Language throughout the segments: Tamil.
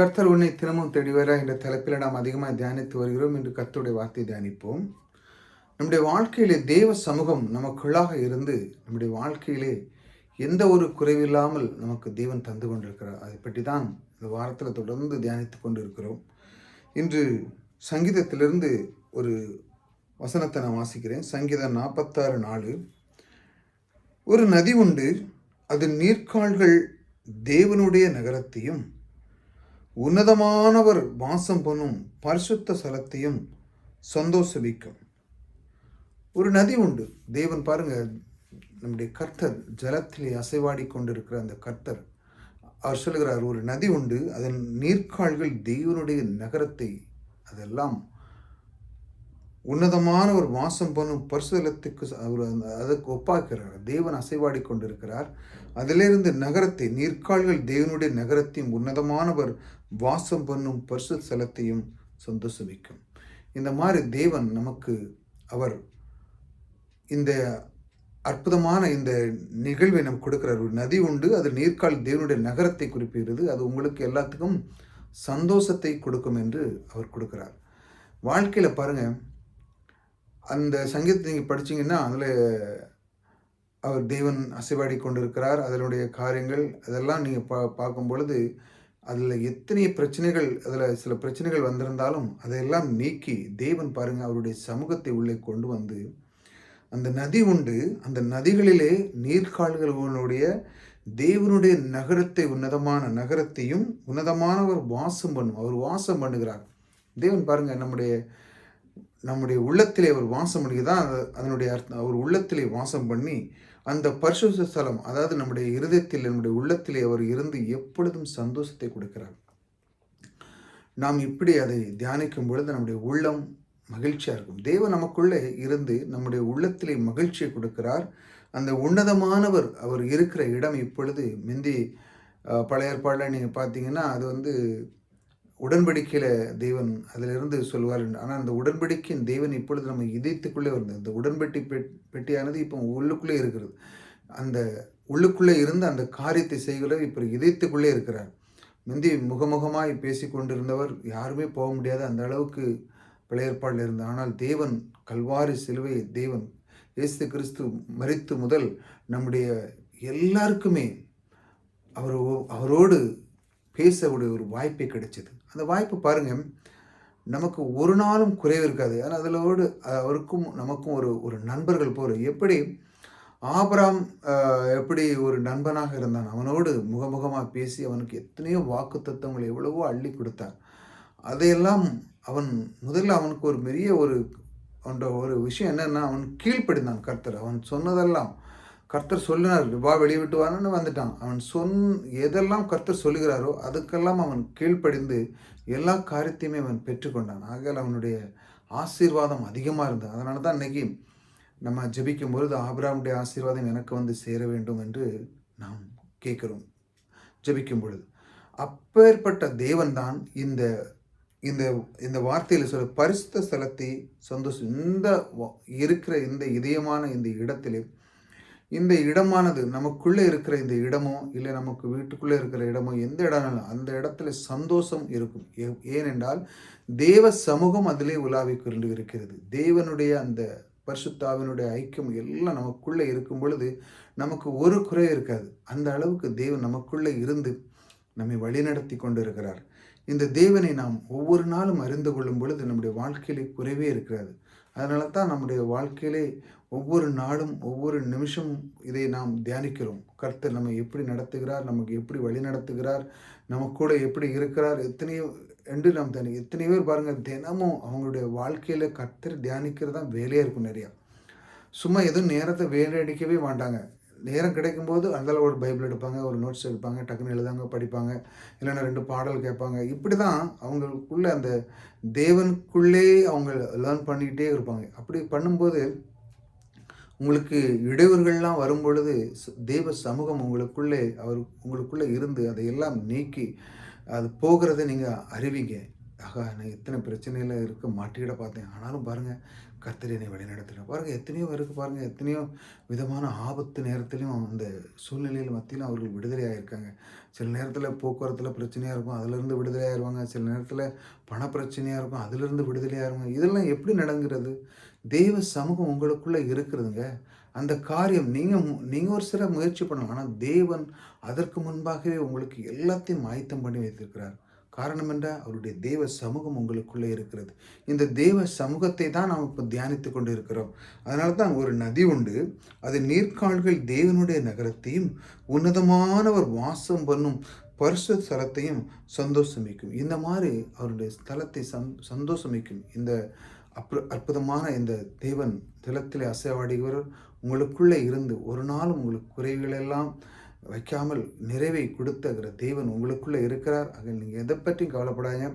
கர்த்தர் உன்னை தினமும் தெளிவரா என்ற தலைப்பில் நாம் அதிகமாக தியானித்து வருகிறோம். என்று கர்த்தருடைய வார்த்தை தியானிப்போம். நம்முடைய வாழ்க்கையிலே தேவ சமூகம் நமக்குள்ளாக இருந்து நம்முடைய வாழ்க்கையிலே எந்த ஒரு குறைவில்லாமல் நமக்கு தேவன் தந்து கொண்டிருக்கிறார். அதை பற்றி தான் இந்த வாரத்தில் தொடர்ந்து தியானித்து கொண்டு இருக்கிறோம் இன்று சங்கீதத்திலிருந்து ஒரு வசனத்தை நான் வாசிக்கிறேன். சங்கீதம் நாற்பத்தாறு நாலு. ஒரு நதி உண்டு அதன் நீர்க்கால்கள் தேவனுடைய நகரத்தையும் உன்னதமானவர் வாசம் பண்ணும் பரிசுத்த ஸ்தலத்தையும் சந்தோஷவிக்கும் ஒரு நதி உண்டு. தேவன் பாருங்க நம்முடைய கர்த்தர் ஜலத்திலே அசைவாடி கொண்டிருக்கிற அந்த கர்த்தர் அவர் சொல்லுகிறார் ஒரு நதி உண்டு. அதன் நீர்க்கால்கள் தேவனுடைய நகரத்தை அதெல்லாம் உன்னதமான ஒரு வாசம் பண்ணும் பரிசுதலத்துக்கு அவர் அந்த- அதற்கு ஒப்பாக்கிறார் தேவன் அசைவாடி கொண்டிருக்கிறார். அதிலிருந்து நகரத்தை நீர்க்கால்கள் தேவனுடைய நகரத்தையும் உன்னதமானவர் வாசம் பண்ணும் பரிசு ஸ்தலத்தையும் சந்தோஷமிக்கும். இந்த மாதிரி தேவன் நமக்கு அவர் இந்த அற்புதமான இந்த நிகழ்வை நம் கொடுக்கிறார். ஒரு நதி உண்டு அது நீர்க்கால் தேவனுடைய நகரத்தை குறிப்பிடுகிறது. அது உங்களுக்கு எல்லாத்துக்கும் சந்தோஷத்தை கொடுக்கும் என்று அவர் கொடுக்கிறார். வாழ்க்கையில் பாருங்க அந்த சங்கீதத்தை நீங்கள் படிச்சீங்கன்னா அதில் அவர் தேவன் அசைவாடி கொண்டிருக்கிறார். அதனுடைய காரியங்கள் அதெல்லாம் நீங்கள் பா பார்க்கும் பொழுது அதில் எத்தனை பிரச்சனைகள் அதில் சில பிரச்சனைகள் வந்திருந்தாலும் அதையெல்லாம் நீக்கி தேவன் பாருங்கள் அவருடைய சமூகத்தை உள்ளே கொண்டு வந்து அந்த நதி உண்டு அந்த நதிகளிலே நீர்கால்களுடைய தேவனுடைய நகரத்தை உன்னதமான நகரத்தையும் உன்னதமானவர் வாசம் பண்ணும் அவர் வாசம் பண்ணுகிறார். தேவன் பாருங்க நம்முடைய நம்முடைய உள்ளத்திலே அவர் வாசம் பண்ணி தான் அதனுடைய அர்த்தம் அவர் உள்ளத்திலே வாசம் பண்ணி அந்த பரிசுத்த ஸ்தலம் அதாவது நம்முடைய இருதயத்தில் நம்முடைய உள்ளத்திலே அவர் இருந்து எப்பொழுதும் சந்தோஷத்தை கொடுக்கிறார். நாம் இப்படி அதை தியானிக்கும் பொழுது நம்முடைய உள்ளம் மகிழ்ச்சியாக இருக்கும். தேவன் நமக்குள்ளே இருந்து நம்முடைய உள்ளத்திலே மகிழ்ச்சியை கொடுக்கிறார். அந்த உன்னதமானவர் அவர் இருக்கிற இடம் இப்பொழுது முந்தி பழைய ஏற்பாடில் நீங்கள் பார்த்தீங்கன்னா அது வந்து உடன்படிக்கையில் தேவன் அதிலிருந்து சொல்வார் ஆனால் அந்த உடன்படிக்கையின் தேவன் இப்பொழுது நம்ம இதயத்துக்குள்ளே வருது அந்த உடன்பட்டி பெட் பெட்டியானது இப்போ உள்ளுக்குள்ளே இருக்கிறது. அந்த உள்ளுக்குள்ளே இருந்து அந்த காரியத்தை செய்கிறவர் இப்போ இதயத்துக்குள்ளே இருக்கிறார். முந்தி முகமுகமாய் பேசி கொண்டிருந்தவர் யாருமே போக முடியாது அந்த அளவுக்கு பழைய ஏற்பாடில் இருந்தார். ஆனால் தேவன் கல்வாரி சிலுவை தேவன் இயேசு கிறிஸ்து மறித்து முதல் நம்முடைய எல்லாருக்குமே அவர் அவரோடு பேசக்கூடிய ஒரு வாய்ப்பே கிடைச்சிது. அந்த வாய்ப்பு பாருங்கள் நமக்கு ஒரு நாளும் குறைவு இருக்காது. ஆனால் அதிலோடு அவருக்கும் நமக்கும் ஒரு ஒரு நண்பர்கள் போல். எப்படி? ஆபராம் எப்படி ஒரு நண்பனாக இருந்தான்? அவனோடு முகமுகமாக பேசி அவனுக்கு எத்தனையோ வாக்கு தத்துவங்களை எவ்வளவோ அள்ளி கொடுத்தார் அதையெல்லாம் அவன் முதல்ல அவனுக்கு ஒரு பெரிய ஒரு அவனோட ஒரு விஷயம் என்னன்னா அவன் கீழ்ப்படிந்தான் கர்த்தர். அவன் சொன்னதெல்லாம் கர்த்தர் சொல்லினார் வா வெளியே வான்னு வந்துட்டான். அவன் சொன் எதெல்லாம் கர்த்தர் சொல்லுகிறாரோ அதுக்கெல்லாம் அவன் கீழ்ப்படிந்து எல்லா காரியத்தையுமே அவன் பெற்றுக்கொண்டான். ஆகையால் அவனுடைய ஆசீர்வாதம் அதிகமாக இருந்தது. அதனால தான் இன்னைக்கு நம்ம ஜெபிக்கும் பொழுது ஆபிராமுடைய ஆசீர்வாதம் எனக்கு வந்து சேர வேண்டும் என்று நாம் கேட்குறோம். ஜெபிக்கும் பொழுது அப்பேற்பட்ட தேவன்தான் இந்த இந்த இந்த வார்த்தையில் சொல்ல பரிசுத்த ஸ்தலத்தை சந்தோஷம் இந்த இருக்கிற இந்த இதயமான இந்த இடத்திலே இந்த இடமானது நமக்குள்ளே இருக்கிற இந்த இடமோ இல்லை நமக்கு வீட்டுக்குள்ளே இருக்கிற இடமோ எந்த இடம்னாலும் அந்த இடத்துல சந்தோஷம் இருக்கும். ஏ- ஏனென்றால் தேவ சமூகம் அதிலே உலாவி கொண்டு இருக்கிறது. தேவனுடைய அந்த பரிசுத்தாவினுடைய ஐக்கியம் எல்லாம் நமக்குள்ளே இருக்கும் பொழுது நமக்கு ஒரு குறை இருக்காது. அந்த அளவுக்கு தேவன் நமக்குள்ளே இருந்து நம்மை வழிநடத்தி கொண்டு இருக்கிறார் இந்த தேவனை நாம் ஒவ்வொரு நாளும் அறிந்து கொள்ளும் பொழுது நம்முடைய வாழ்க்கையிலே குறைவே இருக்கிறது அதனால தான் நம்முடைய வாழ்க்கையிலே ஒவ்வொரு நாளும் ஒவ்வொரு நிமிஷமும் இதை நாம் தியானிக்கிறோம். கர்த்தர் நம்மை எப்படி நடத்துகிறார் நமக்கு எப்படி வழி நடத்துகிறார் நம்ம கூட எப்படி இருக்கிறார் எத்தனையோ என்று நாம் தியானி எத்தனை பேர் பாருங்கள் தினமும் அவங்களுடைய வாழ்க்கையில் கர்த்தர் தியானிக்கிறது தான் வேலையாக இருக்கும் நிறையா. சும்மா எதுவும் நேரத்தை வேலையடிக்கவே மாட்டாங்க. நேரம் கிடைக்கும்போது அந்தளவு ஒரு பைபிள் எடுப்பாங்க ஒரு நோட்ஸ் எடுப்பாங்க டக்குன்னு எழுதாங்க படிப்பாங்க இல்லைன்னா ரெண்டு பாடல் கேட்பாங்க. இப்படி தான் அவங்களுக்குள்ளே அந்த தேவனுக்குள்ளே அவங்க லேர்ன் பண்ணிக்கிட்டே இருப்பாங்க. அப்படி பண்ணும்போது உங்களுக்கு இடையூறுகள்லாம் வரும் பொழுது தேவ சமூகம் உங்களுக்குள்ளே அவர் உங்களுக்குள்ளே இருந்து அதையெல்லாம் நீக்கி அது போகிறத நீங்கள் அறிவிங்க. ஆகா நான் இத்தனை பிரச்சனையில் இருக்க மாட்டிக்கிட பார்த்தேன். ஆனாலும் பாருங்கள் கர்த்தர் என்னை வழிநடத்தின பாருங்கள் எத்தனையோ பேருக்கு பாருங்கள் எத்தனையோ விதமான ஆபத்து நேரத்திலையும் அந்த சூழ்நிலையில் மத்தியிலும் அவர்கள் விடுதலை ஆகியிருக்காங்க சில நேரத்தில் போக்குவரத்தில் பிரச்சனையாக இருக்கும் அதிலிருந்து விடுதலையாயிருவாங்க. சில நேரத்தில் பண பிரச்சனையாக இருக்கும் அதிலிருந்து விடுதலையாயிருவாங்க. இதெல்லாம் எப்படி நடங்கிறது? தெய்வ சமூகம் உங்களுக்குள்ளே இருக்கிறதுங்க அந்த காரியம் நீங்கள் நீங்கள் ஒரு சில முயற்சி பண்ணலாம். ஆனால் தேவன் அதற்கு முன்பாகவே உங்களுக்கு எல்லாத்தையும் ஆயத்தம் பண்ணி வைத்திருக்கிறார். காரணம் என்றால் அவருடைய தேவ சமூகம் உங்களுக்குள்ளே இருக்கிறது. இந்த தேவ சமூகத்தை தான் நாம் இப்போ தியானித்து கொண்டு இருக்கிறோம் அதனால தான் ஒரு நதி உண்டு. அது நீர்க்கால்கள் தேவனுடைய நகரத்தையும் உன்னதமானவர் வாசம் பண்ணும் பரிசு ஸ்தலத்தையும் சந்தோஷமிக்கும். இந்த மாதிரி அவருடைய ஸ்தலத்தை சந் சந்தோஷமிக்கும். இந்த அற்பு அற்புதமான இந்த தேவன் திலத்திலே அசைவாடுகிறவர் உங்களுக்குள்ளே இருந்து ஒரு நாளும் உங்களுக்கு குறைகளெல்லாம் வைக்காமல் நிறைவை கொடுத்தகிற தேவன் உங்களுக்குள்ளே இருக்கிறார். அதில் நீங்கள் எதை பற்றியும் கவலைப்படாங்க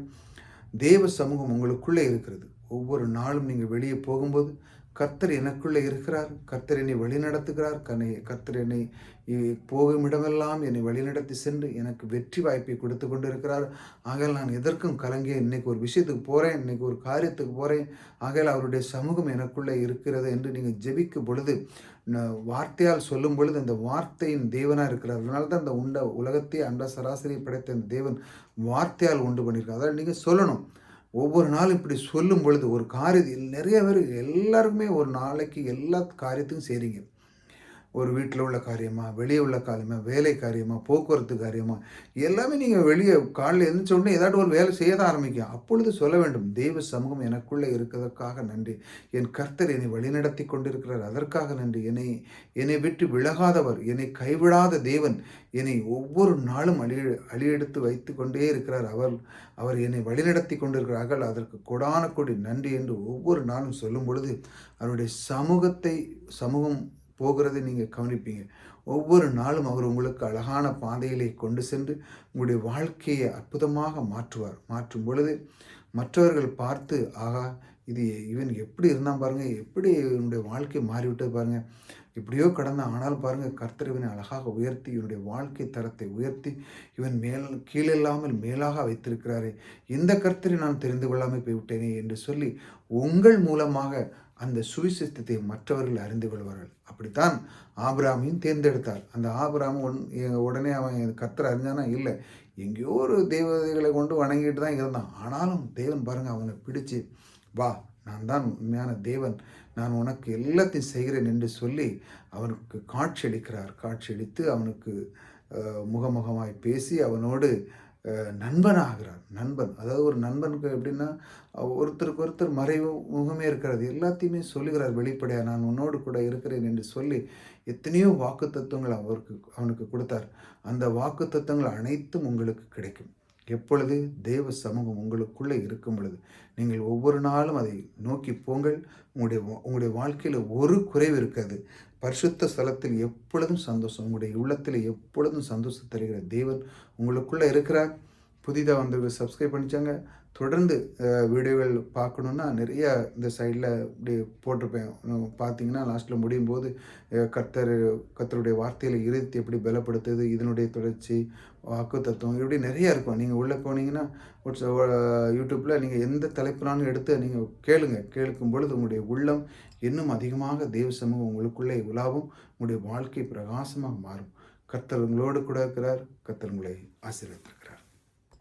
தேவ சமூகம் உங்களுக்குள்ளே இருக்கிறது. ஒவ்வொரு நாளும் நீங்கள் வெளியே போகும்போது கர்த்தர் எனக்குள்ளே இருக்கிறார். கர்த்தர் என்னை வழிநடத்துகிறார். கனை கர்த்தர் என்னை போகும் இடமெல்லாம் என்னை வழிநடத்தி சென்று எனக்கு வெற்றி வாய்ப்பை கொடுத்து கொண்டு இருக்கிறார் ஆகையால் நான் எதற்கும் கலங்கிய இன்னைக்கு ஒரு விஷயத்துக்கு போகிறேன் இன்னைக்கு ஒரு காரியத்துக்கு போகிறேன் ஆகையால் அவருடைய சமூகம் எனக்குள்ளே இருக்கிறது என்று நீங்கள் ஜெபிக்கும் பொழுது வார்த்தையால் சொல்லும் பொழுது அந்த வார்த்தையின் தேவனாக இருக்கிறார். அதனால தான் அந்த உண்ட உலகத்தை அண்ட சராசரி படைத்த அந்த தேவன் வார்த்தையால் உண்டு பண்ணியிருக்கார் அதாவது நீங்கள் சொல்லணும். ஒவ்வொரு நாளும் இப்படி சொல்லும் பொழுது ஒரு காரியத்தில் நிறைய பேர் எல்லாருக்குமே ஒரு நாளைக்கு எல்லா காரியத்துக்கும் செய்கிறீங்க ஒரு வீட்டில் உள்ள காரியமாக வெளியே உள்ள காரியமாக வேலை காரியமாக போக்குவரத்து காரியமாக எல்லாமே நீங்கள் வெளியே காலையில் எழுந்திரிச்ச உடனே ஏதாட்டும் ஒரு வேலை செய்ய தான் ஆரம்பிக்கும். அப்பொழுது சொல்ல வேண்டும் தெய்வ சமூகம் எனக்குள்ளே இருக்கிறதற்காக நன்றி. என் கர்த்தர் என்னை வழிநடத்தி கொண்டிருக்கிறார். அதற்காக நன்றி. என்னை என்னை விட்டு விலகாதவர். என்னை கைவிடாத தேவன் என்னை ஒவ்வொரு நாளும் அழி அழியெடுத்து வைத்து கொண்டே இருக்கிறார். அவர் அவர் என்னை வழிநடத்தி கொண்டிருக்கிறார்கள் அதற்கு கொடான கொடி நன்றி என்று ஒவ்வொரு நாளும் சொல்லும் பொழுது அவருடைய சமூகத்தை சமூகம் போகிறதை நீங்கள் கவனிப்பீங்க. ஒவ்வொரு நாளும் அவர் உங்களுக்கு அழகான பாதையிலே கொண்டு சென்று உங்களுடைய வாழ்க்கையை அற்புதமாக மாற்றுவார். மாற்றும் பொழுது மற்றவர்கள் பார்த்து ஆகா இது இவன் எப்படி இருந்தான் பாருங்கள் எப்படி இவனுடைய வாழ்க்கை மாறிவிட்டது பாருங்கள் எப்படியோ கடந்த ஆனாலும் பாருங்கள் கர்த்தர் இவனை அழகாக உயர்த்தி இவனுடைய வாழ்க்கை தரத்தை உயர்த்தி இவன் மேல் கீழில்லாமல் மேலாக வைத்திருக்கிறாரே. இந்த கர்த்தரை நான் தெரிந்து கொள்ளாமல் போய்விட்டேனே என்று சொல்லி உங்கள் மூலமாக அந்த சுவிசேஷத்தை மற்றவர்கள் அறிந்து கொள்வார்கள். அப்படித்தான் ஆபிராமையும் தேர்ந்தெடுத்தார். அந்த ஆபிராம ஒன் உடனே அவன் கத்தரை அறிஞ்சானா? இல்லை. எங்கேயோ ஒரு தேவதைகளை கொண்டு வணங்கிட்டு தான் இருந்தான். ஆனாலும் தேவன் பாருங்கள் அவனை பிடிச்சு வா நான் தான் உண்மையான தேவன். நான் உனக்கு எல்லாத்தையும் செய்கிறேன் என்று சொல்லி அவனுக்கு காட்சி அளிக்கிறார் காட்சி அளித்து அவனுக்கு முகமுகமாய் பேசி அவனோடு நண்பனாகிறார் நண்பன். அதாவது ஒரு நண்பனுக்கு எப்படின்னா ஒருத்தருக்கு ஒருத்தர் மறைவு முகமே இருக்கிறது எல்லாத்தையுமே சொல்லுகிறார் வெளிப்படையாக நான் உன்னோடு கூட இருக்கிறேன் என்று சொல்லி எத்தனையோ வாக்கு தத்துவங்கள் அவருக்கு அவனுக்கு கொடுத்தார். அந்த வாக்கு தத்துவங்கள் அனைத்தும் உங்களுக்கு கிடைக்கும். எப்பொழுது தேவ சமூகம் உங்களுக்குள்ளே இருக்கும் பொழுது நீங்கள் ஒவ்வொரு நாளும் அதை நோக்கி போங்கள். உங்களுடைய உங்களுடைய வாழ்க்கையில் ஒரு குறைவு இருக்காது. பரிசுத்த ஸ்தலத்தில் எப்பொழுதும் சந்தோஷம் உங்களுடைய உள்ளத்தில் எப்பொழுதும் சந்தோஷம் தருகிற தேவன் உங்களுக்குள்ளே இருக்கிறார். புதிதாக வந்து சப்ஸ்கிரைப் பண்ணிச்சாங்க. தொடர்ந்து வீடியோகள் பார்க்கணுன்னா நிறைய இந்த சைடில் இப்படி போட்டிருப்பேன். பார்த்தீங்கன்னா லாஸ்ட்டில் முடியும் போது கர்த்தர் கர்த்தருடைய வார்த்தையில் இருத்தி எப்படி பலப்படுத்துது இதனுடைய தொடர்ச்சி வாக்கு தத்துவம் இப்படி நிறையா இருக்கும். நீங்கள் உள்ளே போனீங்கன்னா யூடியூப்பில் நீங்கள் எந்த தலைப்புனாலும் எடுத்து நீங்கள் கேளுங்க. கேளுக்கும் பொழுது உங்களுடைய உள்ளம் இன்னும் அதிகமாக தேவ சமூகம் உங்களுக்குள்ளே உலாவும் உங்களுடைய வாழ்க்கை பிரகாசமாக மாறும். கர்த்தர் உங்களோடு கூட இருக்கிறார். கர்த்தர் உங்களை ஆசீர்வதிக்கிறார்